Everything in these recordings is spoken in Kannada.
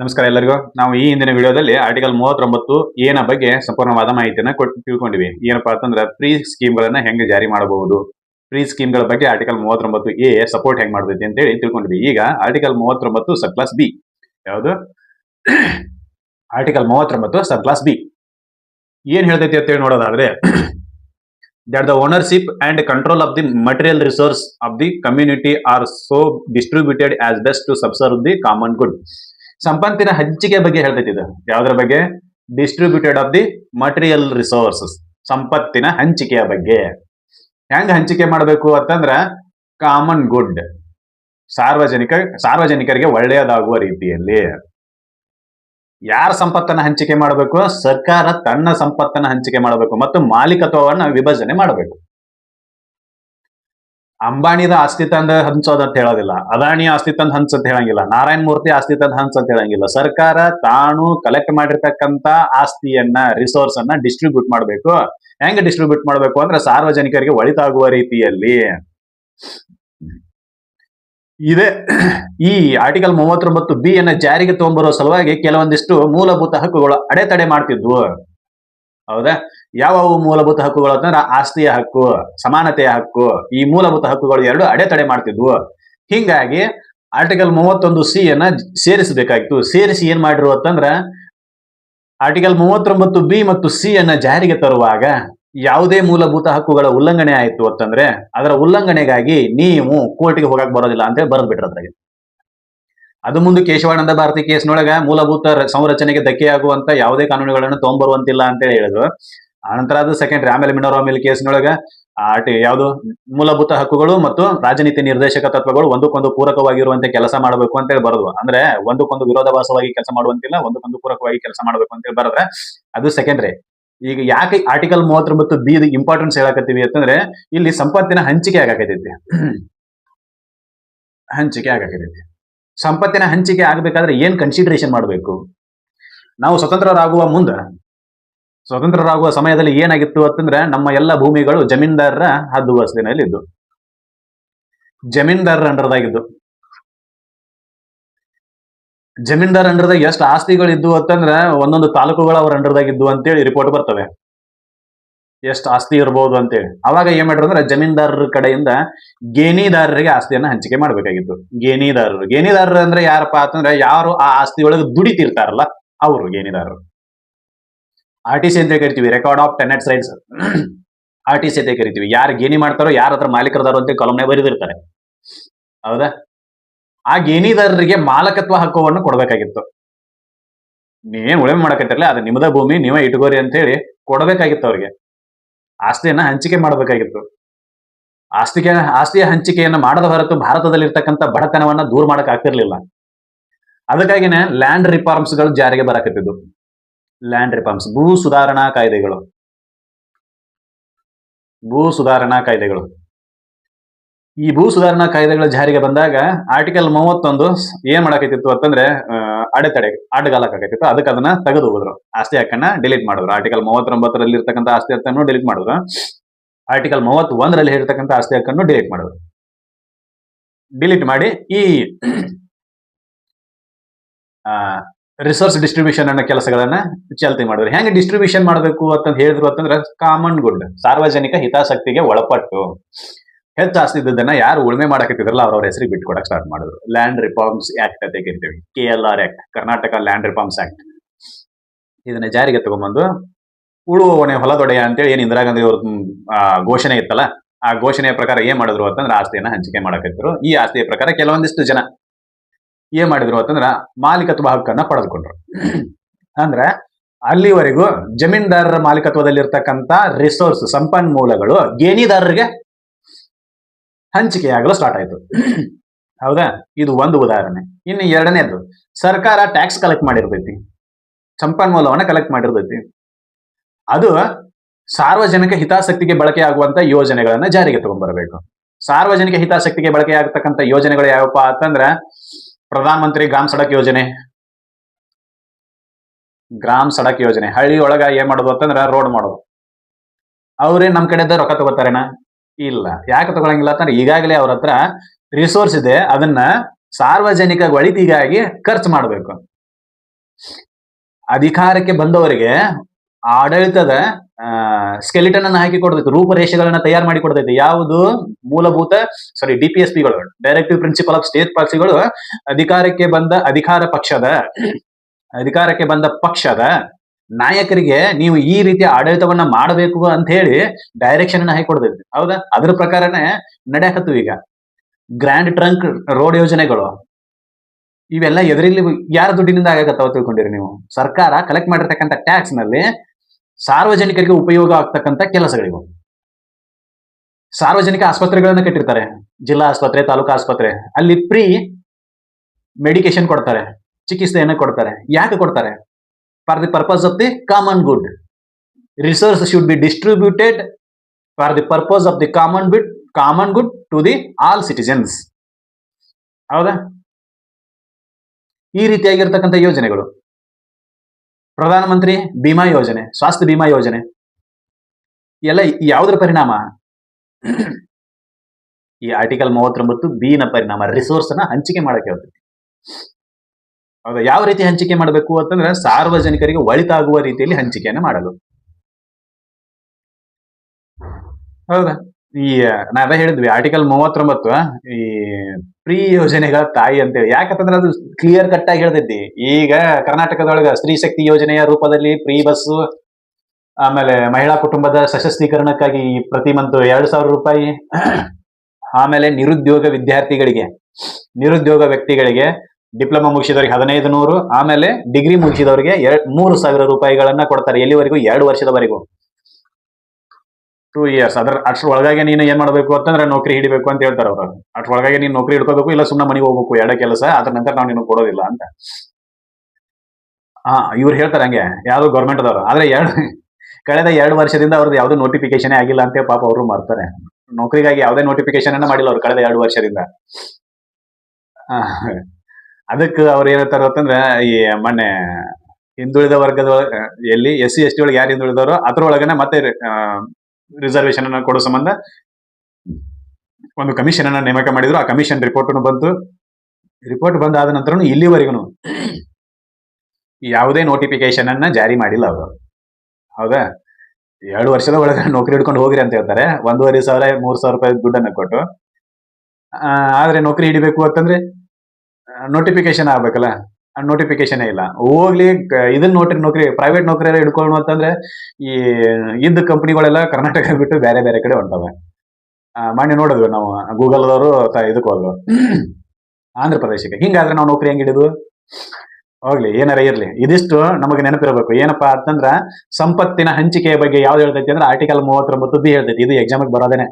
ನಮಸ್ಕಾರ ಎಲ್ಲರಿಗೂ. ನಾವು ಈ ಹಿಂದಿನ ವಿಡಿಯೋದಲ್ಲಿ ಆರ್ಟಿಕಲ್ ಮೂವತ್ತೊಂಬತ್ತು ಏನ ಬಗ್ಗೆ ಸಂಪೂರ್ಣವಾದ ಮಾಹಿತಿಯನ್ನು ಕೊಟ್ಟು ತಿಳ್ಕೊಂಡಿವಿ ಏನಪ್ಪಾ ಅಂತಂದ್ರೆ ಫ್ರೀ ಸ್ಕೀಮ್ಗಳನ್ನ ಹೆಂಗೆ ಜಾರಿ ಮಾಡಬಹುದು? ಫ್ರೀ ಸ್ಕೀಮ್ಗಳ ಬಗ್ಗೆ ಆರ್ಟಿಕಲ್ ಮೂವತ್ತೊಂಬತ್ತು ಎ ಸಪೋರ್ಟ್ ಹೆಂಗ್ ಮಾಡ್ತೈತಿ ಅಂತ ಹೇಳಿ ತಿಳ್ಕೊಂಡಿವಿ ಈಗ ಆರ್ಟಿಕಲ್ ಮೂವತ್ತೊಂಬತ್ತು ಸಬ್ ಕ್ಲಾಸ್ ಬಿ ಯಾವುದು? ಆರ್ಟಿಕಲ್ ಮೂವತ್ತೊಂಬತ್ತು ಸಬ್ ಕ್ಲಾಸ್ ಬಿ ಏನ್ ಹೇಳ್ತೈತಿ ಅಂತ ಹೇಳಿ ನೋಡೋದಾದ್ರೆ, that the ownership and control of the material resource of the community are so distributed as best to ಸಬ್ಸರ್ವ್ the common good. ಸಂಪತ್ತಿನ ಹಂಚಿಕೆ ಬಗ್ಗೆ ಹೇಳ್ತೈತಿ ಇದು. ಯಾವ್ದ್ರ ಬಗ್ಗೆ? Distributed of the material resources ಸಂಪತ್ತಿನ ಹಂಚಿಕೆಯ ಬಗ್ಗೆ. ಹೆಂಗ್ ಹಂಚಿಕೆ ಮಾಡಬೇಕು ಅಂತಂದ್ರ ಕಾಮನ್ ಗುಡ್ ಸಾರ್ವಜನಿಕ, ಸಾರ್ವಜನಿಕರಿಗೆ ಒಳ್ಳೆಯದಾಗುವ ರೀತಿಯಲ್ಲಿ. ಯಾರ ಸಂಪತ್ತನ್ನ ಹಂಚಿಕೆ ಮಾಡಬೇಕು? ಸರ್ಕಾರ ತನ್ನ ಸಂಪತ್ತನ್ನ ಹಂಚಿಕೆ ಮಾಡಬೇಕು ಮತ್ತು ಮಾಲೀಕತ್ವವನ್ನು ವಿಭಜನೆ ಮಾಡಬೇಕು. ಅಂಬಾನಿದ ಆಸ್ತಿ ತಂದ ಹಂಚೋದ್ ಅಂತ ಹೇಳೋದಿಲ್ಲ. ಅದಾನಿ ಆಸ್ತಿ ತಂದ ಹಂಚ್ ಅಂತ ಹೇಳಂಗಿಲ್ಲ. ನಾರಾಯಣ ಮೂರ್ತಿ ಆಸ್ತಿ ತಂದ ಹಂಚ್ ಅಂತ ಹೇಳಂಗಿಲ್ಲ. ಸರ್ಕಾರ ತಾನು ಕಲೆಕ್ಟ್ ಮಾಡಿರ್ತಕ್ಕಂತ ಆಸ್ತಿಯನ್ನ ರಿಸೋರ್ಸ್ ಅನ್ನ ಡಿಸ್ಟ್ರಿಬ್ಯೂಟ್ ಮಾಡಬೇಕು. ಹೆಂಗ್ ಡಿಸ್ಟ್ರಿಬ್ಯೂಟ್ ಮಾಡಬೇಕು ಅಂದ್ರೆ ಸಾರ್ವಜನಿಕರಿಗೆ ಒಳಿತಾಗುವ ರೀತಿಯಲ್ಲಿ. ಇದೆ. ಈ ಆರ್ಟಿಕಲ್ ಮೂವತ್ತೊಂಬತ್ತು ಬಿ ಅನ್ನ ಜಾರಿಗೆ ತಗೊಂಡ್ಬರೋ ಸಲುವಾಗಿ ಕೆಲವೊಂದಿಷ್ಟು ಮೂಲಭೂತ ಹಕ್ಕುಗಳು ಅಡೆತಡೆ ಮಾಡ್ತಿದ್ವು. ಹೌದಾ? ಯಾವ ಮೂಲಭೂತ ಹಕ್ಕುಗಳು ಅಂತಂದ್ರೆ ಆಸ್ತಿಯ ಹಕ್ಕು, ಸಮಾನತೆಯ ಹಕ್ಕು, ಈ ಮೂಲಭೂತ ಹಕ್ಕುಗಳು ಎರಡು ಅಡೆತಡೆ ಮಾಡ್ತಿದ್ವು. ಹಿಂಗಾಗಿ ಆರ್ಟಿಕಲ್ ಮೂವತ್ತೊಂದು ಸಿ ಅನ್ನ ಸೇರಿಸಬೇಕಾಗಿತ್ತು. ಸೇರಿಸಿ ಏನ್ ಮಾಡಿರು ಅಂತಂದ್ರ ಆರ್ಟಿಕಲ್ ಮೂವತ್ತೊಂಬತ್ತು ಬಿ ಮತ್ತು ಸಿ ಅನ್ನ ಜಾರಿಗೆ ತರುವಾಗ ಯಾವುದೇ ಮೂಲಭೂತ ಹಕ್ಕುಗಳ ಉಲ್ಲಂಘನೆ ಆಯಿತು ಅಂತಂದ್ರೆ ಅದರ ಉಲ್ಲಂಘನೆಗಾಗಿ ನೀವು ಕೋರ್ಟ್ಗೆ ಹೋಗಕ್ ಬರೋದಿಲ್ಲ ಅಂತ ಹೇಳಿ ಬರೆದ್ ಬಿಟ್ರ ಅದ್ರಾಗೆ. ಅದು ಮುಂದೆ ಕೇಶವಾನಂದ ಭಾರತಿ ಕೇಸ್ನೊಳಗ ಮೂಲಭೂತ ಸಂರಚನೆಗೆ ಧಕ್ಕೆಯಾಗುವಂತ ಯಾವುದೇ ಕಾನೂನುಗಳನ್ನು ಅಂತ ಹೇಳಿ ಹೇಳಿದ್ರು. ಆನಂತರ ಅದು ಸೆಕೆಂಡ್ರಿ ಆಮೇಲೆ ಮಿನೋರಾ ಮಿಲ್ ಕೇಸ್ನೊಳಗ ಆಟ ಯಾವುದು ಮೂಲಭೂತ ಹಕ್ಕುಗಳು ಮತ್ತು ರಾಜನೀತಿ ನಿರ್ದೇಶಕ ತತ್ವಗಳು ಒಂದಕ್ಕೊಂದು ಪೂರಕವಾಗಿರುವಂತೆ ಕೆಲಸ ಮಾಡಬೇಕು ಅಂತ ಹೇಳಿ ಬರೋದು ಅಂದ್ರೆ ಒಂದಕ್ಕೊಂದು ವಿರೋಧಾಭಾಸವಾಗಿ ಕೆಲಸ ಮಾಡುವಂತಿಲ್ಲ, ಒಂದಕ್ಕೊಂದು ಪೂರಕವಾಗಿ ಕೆಲಸ ಮಾಡಬೇಕು ಅಂತ ಹೇಳಿ ಬರೆದ್ರೆ ಅದು ಸೆಕೆಂಡ್ರಿ ಈಗ ಯಾಕೆ ಆರ್ಟಿಕಲ್ ಮೂವತ್ತೊಂಬತ್ತು ಬಿ ಇಂಪಾರ್ಟೆನ್ಸ್ ಹೇಳಕತ್ತೀವಿ ಅಂತಂದ್ರೆ ಇಲ್ಲಿ ಸಂಪತ್ತಿನ ಹಂಚಿಕೆ ಆಗಾಕತೈತಿ ಹಂಚಿಕೆ ಆಗಾಕತೈತಿ ಸಂಪತ್ತಿನ ಹಂಚಿಕೆ ಆಗ್ಬೇಕಾದ್ರೆ ಏನ್ ಕನ್ಸಿಡರೇಷನ್ ಮಾಡಬೇಕು? ನಾವು ಸ್ವತಂತ್ರರಾಗುವ ಮುಂದೆ, ಸ್ವತಂತ್ರರಾಗುವ ಸಮಯದಲ್ಲಿ ಏನಾಗಿತ್ತು ಅಂತಂದ್ರೆ ನಮ್ಮ ಎಲ್ಲ ಭೂಮಿಗಳು ಜಮೀನ್ದಾರರ ಹದ್ದುಬಸ್ತಿನಲ್ಲಿ ಇದ್ದು ಜಮೀನ್ದಾರರ ಅಂಡರ್ದಾಗಿದ್ದು. ಜಮೀನ್ದಾರ ಅಂಡರ್ದಾಗ ಎಷ್ಟು ಆಸ್ತಿಗಳು ಅಂತಂದ್ರೆ ಒಂದೊಂದು ತಾಲೂಕುಗಳು ಅವ್ರ ಅಂಡರ್ದಾಗ ಇದ್ದು ಅಂತೇಳಿ ರಿಪೋರ್ಟ್ ಬರ್ತವೆ. ಎಷ್ಟು ಆಸ್ತಿ ಇರಬಹುದು ಅಂತೇಳಿ. ಅವಾಗ ಏನ್ ಮಾಡ್ರು ಅಂದ್ರೆ ಜಮೀನ್ದಾರರ ಕಡೆಯಿಂದ ಗೇಣಿದಾರರಿಗೆ ಆಸ್ತಿಯನ್ನ ಹಂಚಿಕೆ ಮಾಡ್ಬೇಕಾಗಿತ್ತು. ಗೇಣಿದಾರರು. ಗೇಣಿದಾರರು ಅಂದ್ರೆ ಯಾರಪ್ಪ ಅಂತಂದ್ರೆ ಯಾರು ಆ ಆಸ್ತಿ ಒಳಗೆ ದುಡಿತಿರ್ತಾರಲ್ಲ, ಅವರು ಗೇಣಿದಾರರು. ಆರ್ ಟಿ ಸಿ ಅಂತ ಕರಿತೀವಿ record of tenants rights R T C ಅಂತ ಕರಿತೀವಿ. ಯಾರು ಗೇಣಿ ಮಾಡ್ತಾರೋ, ಯಾರ ಹತ್ರ ಮಾಲೀಕರದಾರೋ ಅಂತ ಕಾಲಮ್ನೆ ಬರೆದಿರ್ತಾರೆ. ಹೌದಾ? ಆ ಗೇಣಿದಾರರಿಗೆ ಮಾಲಕತ್ವ ಹಕ್ಕುವನ್ನು ಕೊಡಬೇಕಾಗಿತ್ತು. ನೀವೇನ್ ಉಳಿಮೆ ಮಾಡಕತ್ತಿರಲ್ಲ, ಅದು ನಿಮ್ಮದ ಭೂಮಿ, ನೀವೇ ಇಟ್ಕೋರಿ ಅಂತ ಹೇಳಿ ಕೊಡಬೇಕಾಗಿತ್ತು ಅವ್ರಿಗೆ. ಆಸ್ತಿಯನ್ನ ಹಂಚಿಕೆ ಮಾಡಬೇಕಾಗಿತ್ತು. ಆಸ್ತಿಗೆ, ಆಸ್ತಿಯ ಹಂಚಿಕೆಯನ್ನ ಮಾಡದ ಹೊರತು ಭಾರತದಲ್ಲಿ ಇರ್ತಕ್ಕಂಥ ಬಡತನವನ್ನ ದೂರ ಮಾಡಕ್ ಆಗ್ತಿರ್ಲಿಲ್ಲ. ಅದಕ್ಕಾಗಿನೇ ಲ್ಯಾಂಡ್ ರಿಫಾರ್ಮ್ಸ್ಗಳು ಜಾರಿಗೆ ಬರಕತ್ತಿದ್ದು ಲ್ಯಾಂಡ್ ರಿಫಾರ್ಮ್ಸ್ ಭೂ ಸುಧಾರಣಾ ಕಾಯ್ದೆಗಳು. ಭೂ ಸುಧಾರಣಾ ಕಾಯ್ದೆಗಳು. ಈ ಭೂ ಸುಧಾರಣಾ ಕಾಯ್ದೆಗಳ ಜಾರಿಗೆ ಬಂದಾಗ ಆರ್ಟಿಕಲ್ ಮೂವತ್ತೊಂದು ಏನ್ ಮಾಡಕೈತಿತ್ತು ಅಂತಂದ್ರೆ ಅಡೆತಡೆ ಅಡ್ಗಾಲಕ್ಕಾಗತ್ತಿತ್ತು ಅದಕ್ಕೆ ಅದನ್ನ ತೆಗೆದು ಹೋದ್ರು ಆಸ್ತಿ ಹಕ್ಕನ್ನ ಡಿಲೀಟ್ ಮಾಡಿದ್ರು. ಆರ್ಟಿಕಲ್ ಮೂವತ್ತೊಂಬತ್ತರಲ್ಲಿ ಇರ್ತಕ್ಕಂಥ ಆಸ್ತಿ ಹಕ್ಕನ್ನು ಡಿಲೀಟ್ ಮಾಡಿದ್ರು. ಆರ್ಟಿಕಲ್ ಮೂವತ್ತ್ ಒಂದರಲ್ಲಿ ಇರ್ತಕ್ಕಂಥ ಆಸ್ತಿ ಹಕ್ಕನ್ನು ಡಿಲೀಟ್ ಮಾಡಿದ್ರು. ಡಿಲೀಟ್ ಮಾಡಿ ಈ ರಿಸೋರ್ಸ್ ಡಿಸ್ಟ್ರಿಬ್ಯೂಷನ್ ಅನ್ನೋ ಕೆಲಸಗಳನ್ನ ಚಾಲ್ತಿ ಮಾಡಿದ್ರು. ಹೆಂಗೆ ಡಿಸ್ಟ್ರಿಬ್ಯೂಷನ್ ಮಾಡಬೇಕು ಅಂತ ಹೇಳಿದ್ರು ಅಂತಂದ್ರೆ ಕಾಮನ್ ಗುಡ್ ಸಾರ್ವಜನಿಕ ಹಿತಾಸಕ್ತಿಗೆ ಒಳಪಟ್ಟು. ಹೆಚ್ಚು ಆಸ್ತಿ ಇದ್ದದನ್ನ ಯಾರು ಉಳುಮೆ ಮಾಡಕತ್ತಿದ್ರಲ್ಲ ಅವ್ರವ್ರ ಹೆಸರಿಗೆ ಬಿಟ್ಕೊಡಕ್ ಸ್ಟಾರ್ಟ್ ಮಾಡಿದ್ರು. ಲ್ಯಾಂಡ್ ರಿಫಾರ್ಮ್ಸ್ ಆಕ್ಟ್ ಅಂತ K L R act Karnataka land reforms act ಇದನ್ನ ಜಾರಿಗೆ ತಗೊಂಡ್ಬಂದು ಹೊಣೆ ಹೊಲದೊಡೆಯ ಅಂತೇಳಿ ಏನ್ ಇಂದಿರಾ ಗಾಂಧಿ ಅವ್ರ ಘೋಷಣೆ ಇತ್ತಲ್ಲ, ಆ ಘೋಷಣೆಯ ಪ್ರಕಾರ ಏನ್ ಮಾಡಿದ್ರು ಅಂತಂದ್ರೆ ಆಸ್ತಿಯನ್ನ ಹಂಚಿಕೆ ಮಾಡಕತ್ತಿದ್ರು. ಈ ಆಸ್ತಿಯ ಪ್ರಕಾರ ಕೆಲವೊಂದಿಷ್ಟು ಜನ ಏನ್ ಮಾಡಿದ್ರು ಅಂತಂದ್ರ ಮಾಲೀಕತ್ವ ಹಕ್ಕನ್ನ ಪಡೆದುಕೊಂಡ್ರು. ಅಂದ್ರೆ ಅಲ್ಲಿವರೆಗೂ ಜಮೀನ್ದಾರರ ಮಾಲೀಕತ್ವದಲ್ಲಿರ್ತಕ್ಕಂಥ ರಿಸೋರ್ಸ್ ಸಂಪನ್ಮೂಲಗಳು ಗೇಣಿದಾರರಿಗೆ ಹಂಚಿಕೆಯಾಗಲು ಸ್ಟಾರ್ಟ್ ಆಯ್ತು. ಹೌದಾ? ಇದು ಒಂದು ಉದಾಹರಣೆ. ಇನ್ನು ಎರಡನೇದು, ಸರ್ಕಾರ ಟ್ಯಾಕ್ಸ್ ಕಲೆಕ್ಟ್ ಮಾಡಿರ್ತೈತಿ ಸಂಪನ್ಮೂಲವನ್ನ ಕಲೆಕ್ಟ್ ಮಾಡಿರ್ತೈತಿ ಅದು ಸಾರ್ವಜನಿಕ ಹಿತಾಸಕ್ತಿಗೆ ಬಳಕೆ ಆಗುವಂತ ಯೋಜನೆಗಳನ್ನ ಜಾರಿಗೆ ತಗೊಂಡ್ಬರಬೇಕು. ಸಾರ್ವಜನಿಕ ಹಿತಾಸಕ್ತಿಗೆ ಬಳಕೆ ಆಗತಕ್ಕಂತ ಯೋಜನೆಗಳು ಯಾವಪ್ಪ ಅಂತಂದ್ರ ಪ್ರಧಾನ ಮಂತ್ರಿ ಗ್ರಾಮ ಸಡಕ್ ಯೋಜನೆ. ಗ್ರಾಮ ಸಡಕ್ ಯೋಜನೆ. ಹಳ್ಳಿ ಒಳಗ ಏನ್ ಮಾಡೋದು ಅಂತಂದ್ರ ರೋಡ್ ಮಾಡೋದು. ಅವ್ರೇನ್ ನಮ್ ಕಡೆಯಿಂದ ರೊಕ್ಕ ತಗೋತಾರೇನ? ಇಲ್ಲ. ಯಾಕೆ ತಗೊಳಂಗಿಲ್ಲ ಅಂತಂದ್ರೆ ಈಗಾಗಲೇ ಅವ್ರ ಹತ್ರ ರಿಸೋರ್ಸ್ ಇದೆ, ಅದನ್ನ ಸಾರ್ವಜನಿಕ ಒಳಿತಿಗಾಗಿ ಖರ್ಚು ಮಾಡಬೇಕು. ಅಧಿಕಾರಕ್ಕೆ ಬಂದವರಿಗೆ ಆಡಳಿತದ ಸ್ಕೆಲಿಟನ್ ಅನ್ನು ಹಾಕಿ ಕೊಡ್ತೈತಿ, ರೂಪರೇಷೆಗಳನ್ನ ತಯಾರು ಮಾಡಿ ಕೊಡ್ತೈತಿ. ಯಾವುದು? ಮೂಲಭೂತ ಸಾರಿ ಡಿ ಪಿ ಎಸ್ ಪಿಗಳು ಡೈರೆಕ್ಟಿವ್ ಪ್ರಿನ್ಸಿಪಲ್ ಆಫ್ ಸ್ಟೇಟ್ ಪಾಲಿಸಿಗಳು ಅಧಿಕಾರಕ್ಕೆ ಬಂದ ಅಧಿಕಾರ ಪಕ್ಷದ, ಅಧಿಕಾರಕ್ಕೆ ಬಂದ ಪಕ್ಷದ ನಾಯಕರಿಗೆ ನೀವು ಈ ರೀತಿಯ ಆಡಳಿತವನ್ನ ಮಾಡಬೇಕು ಅಂತ ಹೇಳಿ ಡೈರೆಕ್ಷನ್ ಅನ್ನ ಹಾಕಿ ಕೊಡ್ತೈತಿ ಹೌದಾ? ಅದ್ರ ಪ್ರಕಾರನೇ ನಡೆಯಕತ್ತು ಈಗ. ಗ್ರ್ಯಾಂಡ್ ಟ್ರಂಕ್ ರೋಡ್ ಯೋಜನೆಗಳು. ಇವೆಲ್ಲ ಎದುರಲ್ಲಿ ಯಾರ ದುಡ್ಡಿನಿಂದ ಆಗಕತ್ತಾವ ತಿಳ್ಕೊಂಡಿರಿ ನೀವು? ಸರ್ಕಾರ ಕಲೆಕ್ಟ್ ಮಾಡಿರ್ತಕ್ಕಂಥ ಟ್ಯಾಕ್ಸ್ನಲ್ಲಿ ಸಾರ್ವಜನಿಕರಿಗೆ ಉಪಯೋಗ ಆಗ್ತಕ್ಕಂಥ ಕೆಲಸಗಳಿವು. ಸಾರ್ವಜನಿಕ ಆಸ್ಪತ್ರೆಗಳನ್ನ ಕಟ್ಟಿರ್ತಾರೆ. ಜಿಲ್ಲಾ ಆಸ್ಪತ್ರೆ, ತಾಲೂಕಾ ಆಸ್ಪತ್ರೆ. ಅಲ್ಲಿ ಫ್ರೀ ಮೆಡಿಕೇಶನ್ ಕೊಡ್ತಾರೆ. ಚಿಕಿತ್ಸೆಯನ್ನು ಕೊಡ್ತಾರೆ. ಯಾಕೆ ಕೊಡ್ತಾರೆ? For the purpose of the common good resource should be distributed for the purpose of the common bit common good to the all citizens ಹೌದಾ? ಈ ರೀತಿಯಾಗಿರ್ತಕ್ಕಂಥ ಯೋಜನೆಗಳು. ಪ್ರಧಾನಮಂತ್ರಿ ಬಿಮಾ ಯೋಜನೆ, ಸ್ವಾಸ್ಥ್ಯ ಬಿಮಾ ಯೋಜನೆ. ಎಲ್ಲ ಯಾವುದರ ಪರಿಣಾಮ? ಈ ಆರ್ಟಿಕಲ್ ಮೂವತ್ತೊಂಬತ್ತು ಬಿ ಪರಿಣಾಮ ರಿಸೋರ್ಸ್ ಹಂಚಿಕೆ ಮಾಡಕ್ಕೆ ಹೇಳ್ತೈತಿ ಹೌದಾ? ಯಾವ ರೀತಿ ಹಂಚಿಕೆ ಮಾಡಬೇಕು ಅಂತಂದ್ರೆ ಸಾರ್ವಜನಿಕರಿಗೆ ಒಳಿತಾಗುವ ರೀತಿಯಲ್ಲಿ ಹಂಚಿಕೆಯನ್ನು ಮಾಡಲು. ಹೌದಾ? ಈ ನಾವೇ ಹೇಳಿದ್ವಿ ಆರ್ಟಿಕಲ್ ಮೂವತ್ತೊಂಬತ್ತು, ಈ ಪ್ರೀ ಯೋಜನೆಗಳ ತಾಯಿ ಅಂತೇಳಿ. ಯಾಕಂತಂದ್ರೆ ಅದು ಕ್ಲಿಯರ್ ಕಟ್ ಆಗಿ ಹೇಳ್ತೈತಿ ಈಗ ಕರ್ನಾಟಕದೊಳಗ ಸ್ತ್ರೀ ಶಕ್ತಿ ಯೋಜನೆಯ ರೂಪದಲ್ಲಿ ಪ್ರೀ ಬಸ್, ಆಮೇಲೆ ಮಹಿಳಾ ಕುಟುಂಬದ ಸಶಸ್ತ್ರೀಕರಣಕ್ಕಾಗಿ ಪ್ರತಿ ಮಂತ್ ಎರಡು ಸಾವಿರ ರೂಪಾಯಿ, ಆಮೇಲೆ ನಿರುದ್ಯೋಗ ವಿದ್ಯಾರ್ಥಿಗಳಿಗೆ, ನಿರುದ್ಯೋಗ ವ್ಯಕ್ತಿಗಳಿಗೆ ಡಿಪ್ಲೊಮಾ ಮುಗಿಸಿದವರಿಗೆ ಹದಿನೈದು ನೂರು, ಆಮೇಲೆ ಡಿಗ್ರಿ ಮುಗಿಸಿದವರಿಗೆ ಎರಡ್ ಮೂರು ಸಾವಿರ ರೂಪಾಯಿಗಳನ್ನ ಕೊಡ್ತಾರೆ. ಎಲ್ಲಿವರೆಗೂ? ಎರಡು ವರ್ಷದವರೆಗೂ. ಟೂ ಇಯರ್ಸ್ ಅದ್ರ ಅಷ್ಟ್ರ ಒಳಗಾಗಿ ನೀನು ಏನ್ ಮಾಡಬೇಕು ಅಂತಂದ್ರೆ ನೌಕರಿ ಹಿಡಿಬೇಕು ಅಂತ ಹೇಳ್ತಾರೆ ಅವರು. ಅಷ್ಟ್ರ ಒಳಗಾಗಿ ನೀನು ನೌಕರಿ ಹಿಡ್ಕೋಬೇಕು, ಇಲ್ಲ ಸುಮ್ಮನೆ ಮನೆಗೆ ಹೋಗ್ಬೇಕು, ಎರಡ ಕೆಲಸ, ಅದ್ರ ನಂತರ ನಾವು ನೀನು ಕೊಡೋದಿಲ್ಲ ಅಂತ. ಹಾ, ಇವ್ರು ಹೇಳ್ತಾರೆ ಹಂಗೆ. ಯಾವ್ದು ಗೌರ್ಮೆಂಟ್ ಅದವರು ಆದ್ರೆ ಎರಡು ಕಳೆದ ಎರಡು ವರ್ಷದಿಂದ ಅವ್ರದ್ದು ಯಾವ್ದು ನೋಟಿಫಿಕೇಶನ್ ಆಗಿಲ್ಲ ಅಂತ ಪಾಪ ಅವರು ಮಾಡ್ತಾರೆ ನೌಕರಿಗಾಗಿ ಯಾವುದೇ ನೋಟಿಫಿಕೇಶನ್ ಅನ್ನ ಮಾಡಿಲ್ಲ ಅವ್ರು ಕಳೆದ ಎರಡು ವರ್ಷದಿಂದ. ಅದಕ್ಕೆ ಅವ್ರು ಏನಂತಾರ ಅಂತಂದ್ರೆ, ಈ ಮೊನ್ನೆ ಹಿಂದುಳಿದ ವರ್ಗದ ಎಲ್ಲಿ ಎಸ್ ಸಿ, ಎಸ್ ಟಿ ಒಳಗೆ ಯಾರು ಹಿಂದುಳಿದವರು, ಅದ್ರೊಳಗನೆ ಮತ್ತೆ ರಿಸರ್ವೇಶನ್ ಅನ್ನ ಕೊಡೋ ಸಂಬಂಧ ಒಂದು ಕಮಿಷನ್ ಅನ್ನ ನೇಮಕ ಮಾಡಿದ್ರು. ಆ ಕಮಿಷನ್ ರಿಪೋರ್ಟ್ ಬಂತು. ರಿಪೋರ್ಟ್ ಬಂದಾದ ನಂತರ ಇಲ್ಲಿವರೆಗೂ ಯಾವುದೇ ನೋಟಿಫಿಕೇಶನ್ ಅನ್ನ ಜಾರಿ ಮಾಡಿಲ್ಲ ಅವರು. ಹೌದಾ? ಎರಡು ವರ್ಷದ ಒಳಗೆ ನೌಕರಿ ಹಿಡ್ಕೊಂಡು ಹೋಗ್ರಿ ಅಂತ ಹೇಳ್ತಾರೆ. ಒಂದೂವರೆ ಸಾವಿರ, ಮೂರ್ ಸಾವಿರ ರೂಪಾಯಿ ದುಡ್ಡನ್ನ ಕೊಟ್ಟು. ಆದ್ರೆ ನೌಕರಿ ಹಿಡಿಬೇಕು ಅಂತಂದ್ರೆ ನೋಟಿಫಿಕೇಶನ್ ಆಗ್ಬೇಕಲ್ಲ? ನೋಟಿಫಿಕೇಶನ್ ಇಲ್ಲ. ಹೋಗ್ಲಿ ಇದನ್ನ ನೋಟ್ರಿ, ನೌಕರಿ ಪ್ರೈವೇಟ್ ನೌಕರಿ ಹಿಡ್ಕೊಂಡು ಅಂತಂದ್ರೆ ಈ, ಇದ್ದ ಕಂಪ್ನಿಗಳೆಲ್ಲ ಕರ್ನಾಟಕ ಬಿಟ್ಟು ಬೇರೆ ಬೇರೆ ಕಡೆ ಹೊಂಟವೆ. ಮಾಡಿ ನೋಡಿದ್ವಿ ನಾವು, ಗೂಗಲ್ದವರು ಇದಕ್ಕೆ ಹೋದ್ರು. ಆಂಧ್ರ ಪ್ರದೇಶಕ್ಕೆ. ಹಿಂಗಾದ್ರೆ ನಾವು ನೌಕರಿ ಹೆಂಗ್ ಹಿಡಿದು? ಹೋಗ್ಲಿ, ಏನಾರ ಇರ್ಲಿ. ಇದಿಷ್ಟು ನಮಗೆ ನೆನಪಿರಬೇಕು. ಏನಪ್ಪಾ ಅಂತಂದ್ರ, ಸಂಪತ್ತಿನ ಹಂಚಿಕೆಯ ಬಗ್ಗೆ ಯಾವ್ದು ಹೇಳ್ತೈತಿ ಅಂದ್ರೆ ಆರ್ಟಿಕಲ್ ಮೂವತ್ತೊಂಬತ್ತು ಬಿ ಹೇಳ್ತೈತಿ. ಇದು ಎಕ್ಸಾಮಿಗೆ ಬರೋದೇನೆ.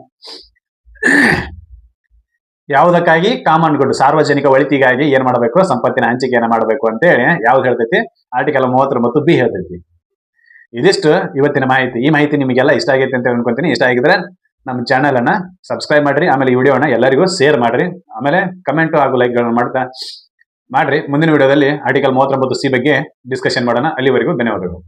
ಯಾವುದಕ್ಕಾಗಿ? ಕಾಮನ್ ಗುಡ್, ಸಾರ್ವಜನಿಕ ಒಳಿತಿಗಾಗಿ ಏನ್ ಮಾಡಬೇಕು? ಸಂಪತ್ತಿನ ಹಂಚಿಕೆಯನ್ನ ಮಾಡಬೇಕು ಅಂತೇಳಿ ಯಾವ್ದು ಹೇಳ್ತೈತಿ? ಆರ್ಟಿಕಲ್ ಮೂವತ್ತೊಂಬತ್ತು ಬಿ ಹೇಳ್ತೈತಿ. ಇದಿಷ್ಟು ಇವತ್ತಿನ ಮಾಹಿತಿ. ಈ ಮಾಹಿತಿ ನಿಮಗೆಲ್ಲ ಇಷ್ಟ ಆಗೈತೆ ಅಂತ ಅನ್ಕೊಂತೀನಿ. ಇಷ್ಟ ಆಗಿದ್ರೆ ನಮ್ಮ ಚಾನೆಲ್ ಅನ್ನ ಸಬ್ಸ್ಕ್ರೈಬ್ ಮಾಡ್ರಿ. ಆಮೇಲೆ ಈ ವಿಡಿಯೋನ ಎಲ್ಲರಿಗೂ ಶೇರ್ ಮಾಡ್ರಿ. ಆಮೇಲೆ ಕಮೆಂಟ್ ಹಾಗೂ ಲೈಕ್ ಮಾಡ್ತಾ ಮಾಡ್ರಿ. ಮುಂದಿನ ವಿಡಿಯೋದಲ್ಲಿ ಆರ್ಟಿಕಲ್ ಮೂವತ್ತೊಂಬತ್ತು ಸಿ ಬಗ್ಗೆ ಡಿಸ್ಕಷನ್ ಮಾಡೋಣ. ಅಲ್ಲಿವರೆಗೂ ಧನ್ಯವಾದಗಳು.